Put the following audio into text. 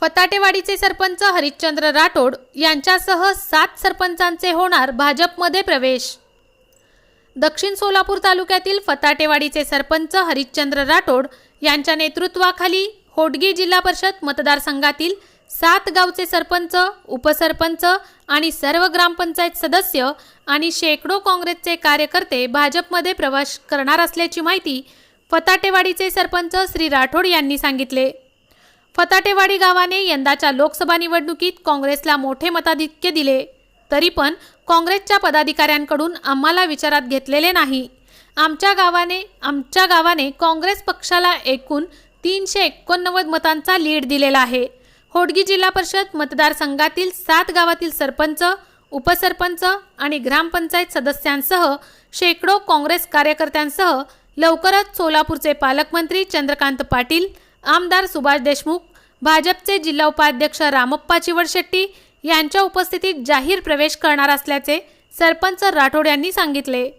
फताटेवाडीचे सरपंच हरिश्चंद्र राठोड यांच्यासह सात सरपंचांचे होणार भाजपमध्ये प्रवेश. दक्षिण सोलापूर तालुक्यातील फताटेवाडीचे सरपंच हरिश्चंद्र राठोड यांच्या नेतृत्वाखाली होडगी जिल्हा परिषद मतदारसंघातील सात गावचे सरपंच उपसरपंच आणि सर्व ग्रामपंचायत सदस्य आणि शेकडो काँग्रेसचे कार्यकर्ते भाजपमध्ये प्रवेश करणार असल्याची माहिती फताटेवाडीचे सरपंच श्री राठोड यांनी सांगितले. फताटेवाडी गावाने यंदाच्या लोकसभा निवडणुकीत काँग्रेसला मोठे मताधिक्य दिले. तरी पण काँग्रेसच्या पदाधिकाऱ्यांकडून आम्हाला विचारात घेतलेले नाही. आमच्या गावाने आमच्या गावाने काँग्रेस पक्षाला एकूण तीनशे एकोणनव्वद मतांचा लीड दिलेला आहे. होडगी जिल्हा परिषद मतदारसंघातील सात गावातील सरपंच उपसरपंच आणि ग्रामपंचायत सदस्यांसह शेकडो काँग्रेस कार्यकर्त्यांसह लवकरच सोलापूरचे पालकमंत्री चंद्रकांत पाटील आमदार सुभाष देशमुख भाजपचे जिल्हा उपाध्यक्ष रामप्पा चिवडशेट्टी यांच्या उपस्थितीत जाहीर प्रवेश करणार असल्याचे सरपंच राठोड यांनी सांगितले.